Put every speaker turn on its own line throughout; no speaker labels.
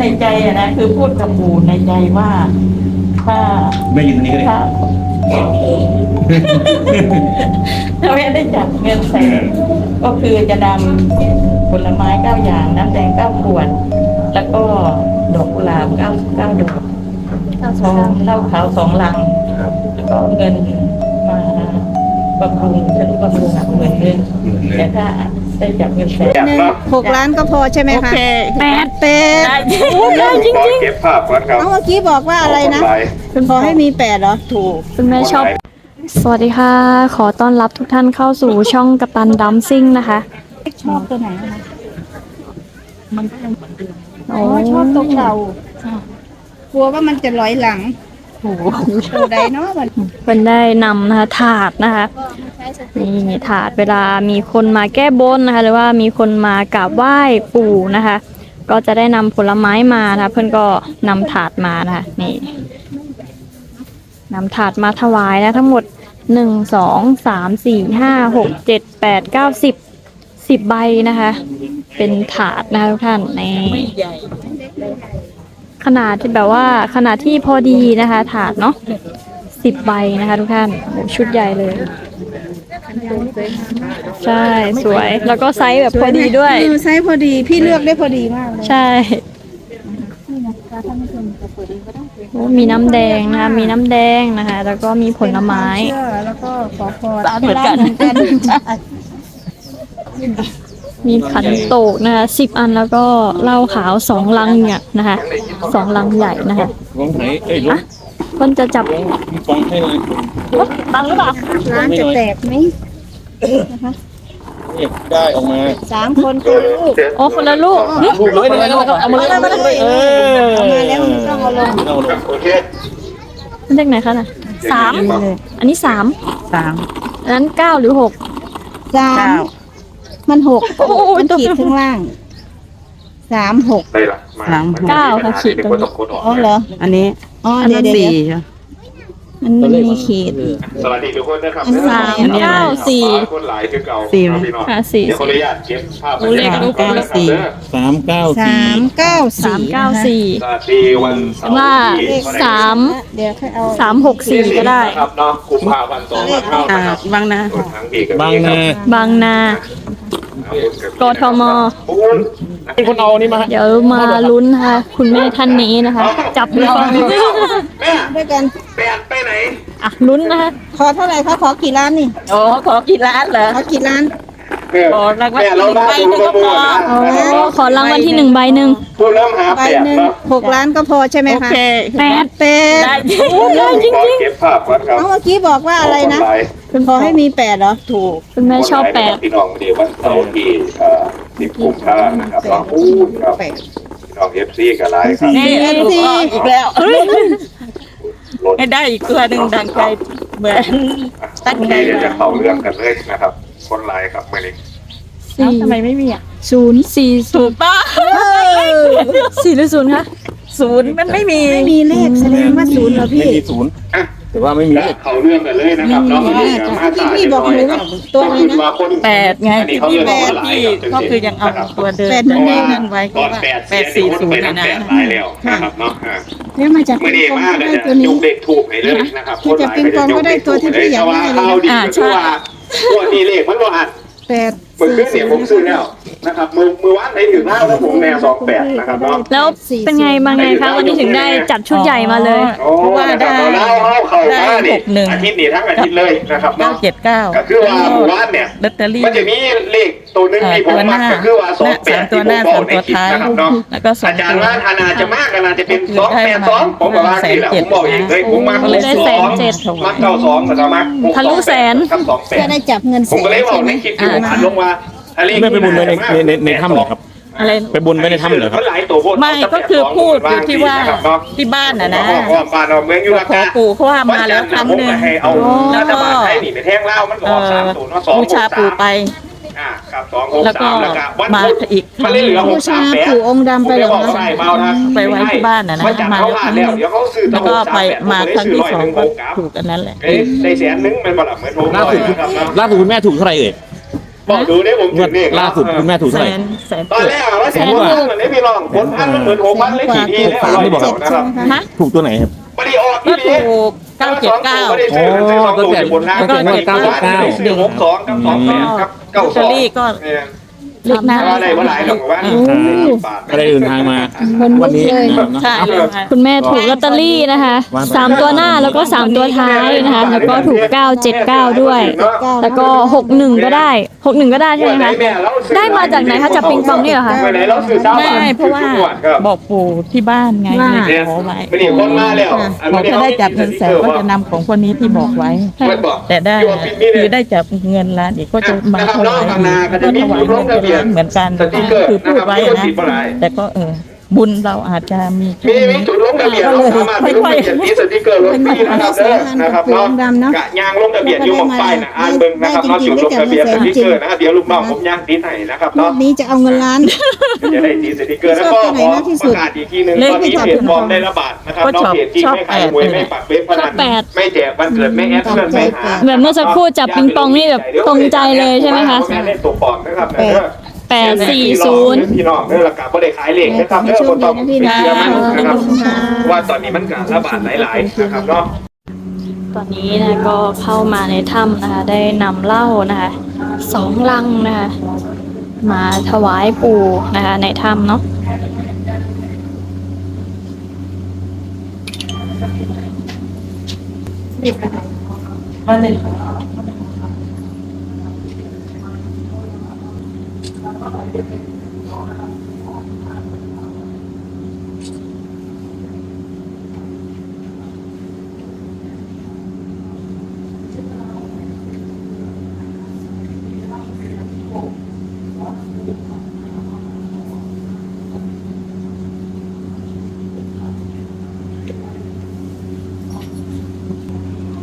ในใจอะนะคือพูดกับปู่ในใจว่าถ้า
ไม่ยืนตรงนี้ก็ได้
ถ้าถ้าแม่ได้จับเงินแสนก็คือจะนำผลไม้เก้าอย่างน้ำแดงเก้าขวด แล้วก็ดอกกุหลาบเก้าเก้าดอกทองเหล้าขาวสองลัง
ครับ
แล้วก็เงินมาบำรุงฉันบำรุงหนักหมื่นนึงแต่ถ้า ได้จับเงินแสน
หกล้านก็พอใช่ไหมคะ
แปด
แปด
ได้จริง
ขอเก็บภาพก่อนครับ
เอาเมื่อกี้บอกว่าอะไรนะ
ขบคุณ
ขอให้มีแปดเหรอถูก
คุณแม่ชอบสวัสดีค่ะ ขอต้อนรับทุกท่านเข้าสู่ช่องกัปตันดัมซิ่งนะคะ
ชอบตัวไหนคะ
มันก็ยังเหมือนเดิม
อ๋อชอบตัวเก่ากลัวว่ามันจะลอยหลัง
โอ้โห
ตัวใดเนาะมัน
เพิ่นได้นำนะคะถาดนะคะ นี่ถาดเวลามีคนมาแก้บนนะคะ หรือว่ามีคนมากราบไหว้ปู่นะคะ ก็จะได้นำผลไม้มานะคะเพื่อนก็นำถาดมานะคะนี่นำถาดมาถวายนะ ทั้งหมดหนึ่งสองสามสี่ห้าหกเจ็ดแปดเก้าสิบสิบใบนะคะ เป็นถาดนะคะทุกท่านนี่
ไม่ใหญ่
ขนาดที่แบบว่าขนาดที่พอดีนะคะ ถาดเนาะสิบใบนะคะ ทุกท่านโอ้ชุดใหญ่เลย ใช่สวย แล้วก็ไซส์แบบพอดีด้วย
เออไซส์พอดีพี่เลือกได้พอดีมากเลย
ใช่โอ้มีน้ำแดงนะคะมีน้ำแดงนะคะ แล้วก็มีผลไม้
เชื่อแล้วก็ขอพร
เหมือนกัน
เหมือนกัน
มีขันโตกนะคะสิบอันแล้วก็เหล้าขาวสองลังเนี่ยนะคะสองลังใหญ่นะคะ
ลงไหนเอ้ยลง
มันจะจับ
มีฟองให้เลย
ตังหรือเปล่า
ร้านจะแตกไหม
เก็บได้ออกมา
สามคนคือลูก
โอ้คนละลูกหึ
ลูกเลยเลยเอามาเลยเอามาเลยเออ
เอามาแล้วไม่ต้องเอาลง
เอาลง
โอเค
มันเลขไหนคะน่ะสามอันนี้สาม
สาม
อันนั้นเก้าหรือหก
สาม
เก้า
มันหก
โอ้โห
มันขีดข้างล่าง สามหก
ได้ละมา
สาม
เก้าค่ะขีดตรงนี้
อ๋อเหรอ
อันนี้
อ๋อ
อัน
เดี๋ยว
นั้น
เดี๋ยว
สี่
เดี๋ยวมันมันมีขีด
สวัสดีทุกคนนะครับ
สามเก้าสี่
คนหลายคือเก่า
สี่ไหม
พี่น้อง
ค่ะสี่
เดี๋ยวขออนุญาตเก็บภาพ
โอ้เลขลูก
ก่อนนะครับเด้อ
สามเก้า
สา
สี่
มเก้า
สาม
สี่
เก้าสี่
สวัสดีวันเสาร์
ว่า
ที่เท่ไหร่
สาม
เดี๋ยวค่อยเอา
สามหกสี่ก็ได้
นะครับเนาะกุมภาพันธ์สองพันเก้า
อ่า
นะครับ
บางนา
ส่วนทางอีก
บางนา
บางนา กทม
ปูน
เป็นคนเอานี่มา
เดี๋ยวมาลุ้นนะคะคุณแม่ท่านนี้นะคะ จับหรือเปล่า
แม่
ด้วยกัน
แปดไปไหน
อะลุ้นนะคะ
ขอเท่าไหร่คะขอกี่ล้านนี่
โอ้ขอกี่ล้านเหรอ
ขอกี่ล้าน
แม่
ขอรางวัล
แม่เราได้
ใบหนึ่งก็พอ
โอ้ขอรางวัลที่หนึ่งใบหนึ่ง
พูดเริ่มหา
ใบ
แปด
หนึ่ง
เนาะ
หกล้านก็พอใช่ไหม
โอ
คะ
เค
แปด
แปด
ได้
ได้จริง
ขอ
จริง
เก็บภาพก่อนครับ
เอาเมื่อกี้บอกว่าอะไรนะ
ขบคุณ
ขอให้มีแปดเหรอถูก
คุณแม่ชอบแปด
พี่น้องเดียววันเสาร์ที่เอ่อ สิบกุมภาพันธ์นะครับน้องพูดครับ
แปด
พี่น้องเอฟซีกับไลน์ครับ
นี่ถูกต้องอีกแล้ว
รถ
ให้ได้อีกตัวหนึ่งดังใจเหมือนตั้งใจ
เดี๋ยวจะ
มา
เข้าเรื่องกันเลยนะครับ คนไลน์ครับเมื่อนี้
เอ้าทำไมไม่มีอะ
ศูนย์สี่ศู
ถู
นย์
กต้อง
สี่หรือศูนย์คะ
ศูนย์มันไม่มี
ไม่มีเลขแสดงว่าศูนย์เหรอ
ไม่
พี่
มีศูนย์ แต่ว่าไม่มีเลข
เข้าเรื่องกันเลยนะครับน้อง
ไม่มีที่พี่บอกหนูว่าตัวอะไรนะ
แปดไง
อันนี้
ที่
เขา
พี่
เรียก
บอก
ว่าไล
พี่
น์ครับ
ก็คือยังเอาตัวเดิม
แปด
แต่
นั่นเอง
นั่นไว้ก็
ก่อน
ว่า
แปด
แปดสี่ศูนย์
ไป
เลยนะ
แปดไลน์แล้วนะครับเนาะอ่า
แล้วมาจาก
เมื่อ
ปิ
นี้
งปอง
มาก
ก็
เลย
ได้ตัว
ยุ
นี้
กเด็กถูกให้เลยนะครับ
ที่จะปิงปองก็ได้ตัวที่พี่อยากได้เลย
แต่ว่าข้าวดีก็คือว่าตัวนี้เลขมันว่าอัด
แปด
มือขึ้นเนี่ยผมซื้อแล้วนะครับมือมือวัดในถึงเล่าแล้วผมแนวสองแปดนะครับเนาะ
แล้วเป็นไงบางไงคะวันนี้ถึงได้จัดชุดใหญ่มาเลย
โอ้
เพราะว่า
นะครับ
ได้
เราเล่าเข้าเข้ามา
ได้
ดิ
หกหนึ่ง
อาทิตย์นี้ทั้งอาทิตย์เลยนะครับ
เก้า
เนาะ
เจ็ดเก้า
ก็คือว่าหมู่บ้านเนี่ย
ลอตเตอรี่
มันจะมีเลข ตัวหนึงที่ผมมักก็คือว่าสองแปด
ตัว
ที่
ห
ผม
น้า
บอกในคลิปนะครับเนาะ
แล้วก็สอง
อาจารย์
ตัว
ว่าอาณาจะมากอาณาจะเป็นสองแปดสองผมบอกว่าที่แหละผมบอกเองเลยผมมัก
ก็เลย
ส
แส
อนง
เจ็ด
มักเก้าสองแต่มักหก
ทะลุแสน
กับสองแป
เพื่อ
ด
ได้จับเงินแส
ผม
น
ก็เลยบอก
ใช่ไหม
ในคลิปที่ผมอัดลงว่าถ้าเลข
ไม่ไปบุญไว้ในในในในถ้ำเหรอครับ
อะไร
ไปบุญไว้ในถ้ำเหรอครับ
มันหลายตัวโพด
ไม่ก็คือพูดอยู่ที่ว่าที่บ้านน่ะนะ
อ๋อบ้านเราเมืองอยู่
ข
ละ
อ
กา
ปู่เขาว่ามาแล้วครั้งหนึ่ง
ให้เอา
แล้
รั
ว
ฐ
ก็
บาลไทยหนีไปแท่งเหล้ามันก็
เอ
ออก
อ
สามศูนย์ว่าสอง
บูชาปู่ไป
อ่า ครับสองหก
แล้วก็
สามแล้วก็วัน
มา
พุธ
อีก
มันเลยเหลือห
บู
ก
ชา
สามแปด
ปู่องค์ดำไปเหรอ
ผม
คะ
ด้บอกใช่เบานะ
ไปไว้ที่บ้านน่ะนะ
มันจัด
มา
เขา
แล้ว
ผ่า
ครั้
น
งห
แล้ว
นึ่ง
เดี๋ยวเขาซื้อ
แล้วก็ไปมาครั้งที่สองก็
ถู
ถูกอันนั้นแหละ
ได้แสนนึงมันบ่หลับเหมือนโทร
ล่าสุด
นะครับเนาะ
ล่าสุดคุณแม่ถูกเท่าไหร่เอ่ย
บอกดูได้ผม
ง
ถึ
วด
งนี่
ล่าสุดคุณแม่ถูก
แส
เท่าไหร่
นแสน
ตอนแรกอะว่าแสนกว่าเหมือนได้พี่รองผลพันมันเหมือนหกพันเลยกี่ทีแล้วร้อย
นี่บอก
เดียวนะครับ
ฮะ
ถูกตัวไหนครับ
ไม่ได้ออก
ก็
ที่
ถู
นี่
ก เก้าเจ็ดเก้า
ไม่ได้ซื้อมันซื้อสองตัวอยู่บนล่าง
ก็เจ็ดเก้าเจ็ดเก้า
หนึ่งหกสองกับสองแปดครับเก้า
ลอต
ส
เตอ
อง
รี่ก็
เนี่ย
เลขหน้า
อะไรเมื่อไหร่หรอกว่า
ก็ได้เดินทางมา
บน
วั
มุ
น
ก
นี้
เลย
นะ
ใช่
เนาะ
ค่ะ
คุณแม่ถูกลอตเตอรี่นะคะสามตัวหน้าแล้วก็สามตัวท้ายนะคะ แล้วก็ถูก979ด้วย แล้วก็61ก็ได้61ก็ได้ใช่ไหมคะได้มาจากไหนคะจากปิงปองนี่เหรอคะ
วันไหนเราซื้อเช้า
ไม่เพราะว่าบอกปู่ที่บ้านไง
ว่า
เลยขอไว้
ไม่ได้คนมาแล้ว
บอกถ้าได้จับเงินแสนก็จะนำของคนนี้ที่บอกไว้ แต่ได้คือได้จับเงินล้านอีกก็จะมาถวายก็ถวายเงินล้านเหมือนกัน
สติ๊กเกอร์
คือพูดไว้
นะครับ
นะ
ไม่ต้องติดอะไร
แต่ก็เออบุญเราอาจจะมีแค่
มีมี
นี้
จุดลงทะเบียนเราสามารถไปลงทะเบียนที่สติ๊กเกอร์รถฟรีนะครับเด้อนะครับเนาะกะยางลงทะเบียนอยู่หมองป้ายนะอ่านเบิ่งนะครับเนาะจุดลงทะเบียนสติ๊กเกอร์นะครับเดี๋ยวลูกน้องผมย่างติดให้นะครับ
รอ
เนาะ
บนี้จะเอาเงินล้าน
จะได้ติดสติ๊กเกอร์แล้วก็ขอประกาศอีกทีหนึงตอนนี้เพจฟอร์มได้ระบาดนะครับเนาะเพจจริงไม่ขายหวยไม่ปักเว็บพนันไม่แจกวันเกิดไม่แอดเพื่อนไม่หา
แบบเมื่อสักครู่จับปิงปองนี่แบบตรงใจเลยใช่ไหมคะ
แม่เล่นตัวปลอมนะครับ เด้อ
840
พี่น้องเด้อราคาบ่ได้ขายเลขนะครับเด้อบ่ต้องไปเชื่อมันนะครับ ว่าตอนนี้มันการระบาดหลาย ๆ นะครับเนาะ
ตอนนี้นะก็เข้ามาในถ้ำนะคะ ได้นำเหล้านะคะสองลังนะคะ มาถวายปู่นะคะ ในถ้ำเนาะ
มาเลย
ม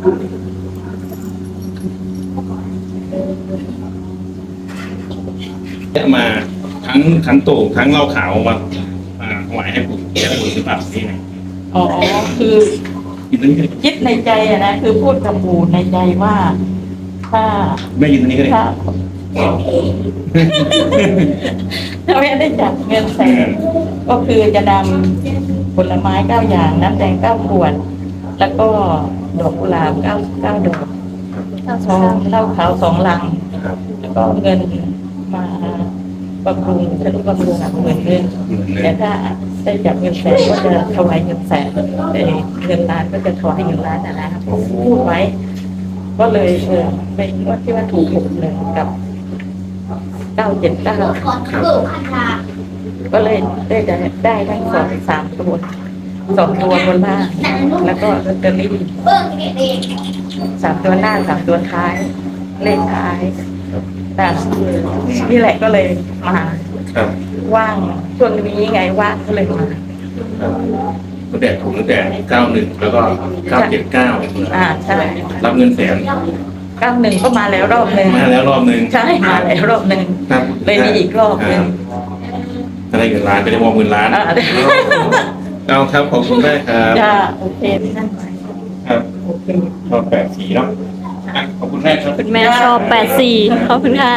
าทั้งทั้งโต่งทั้งเหล้าขาวมามาถวายให้ปู่ให้ปู่หรือเปล่านี่ไง
อ๋อ คือ
ยินตรงนี้
คิดในใจอะนะคือพูดกับปู่ในใจว่า ถ้า
แม่ยินตรงนี้ก็ได้
ถ้าถ้าแม่ได้จับเงินแสนก็คือจะนำผลไม้เก้าอย่างน้ำแดงเก้าขวด แล้วก็ ดอกกุหลาบเก้าเก้าดอกทองเหล้าขาวสองลัง
ครับ
แล้วก็เงินมาบำรุงชนุบำรุงอะหมื่นเงิน
เหมือนเล
แต่
ย
ถ้าได้จับเงินแสนก็จะถวายเงินแสนแต่เงินล้านก็จะถวายเงินล้านนะนะครับผมพูดไว้ ก็เลยเออไปว่าที่ว่าถูกหกหนึ่งกับเก้าเจ็ดเก้าก็เลยได้จะได้ทั้งสองสามตัว สองตัวบนล่างแล้วก็ลอตเตอรี่สามตัวหน้าสามตัวท้าย เลขท้ายแต่นี่แหละก็เลยมา
ครับ
ว่างช่วงนี้ไงว่างก็เลยมา
ตั้งแต่ถูกตั้งแต่เก้าหนึ่งแล้วก็เก้าเจ็ดเก้า
อ่าใช่
รับเงินแสน
เก้าหนึ่งก็มาแล้วรอบหนึ่ง
มาแล้วรอบหนึ่ง
ใช่มาแล้วรอบหนึ่ง
ครับ
เลยมีอีกรอบหนึ่ง
ถ้าได้เงินล้านจะได้มองเงินล้าน
อ่า
เอาครับขอบคุณมากครับ
จ้าโอเคนั่นไหม
ครับ
โอเค
ชอบแปดสีเนาะอะขอบคุณแม่ครับ
คุณแม่ชอบ84ขอบคุณค่ะ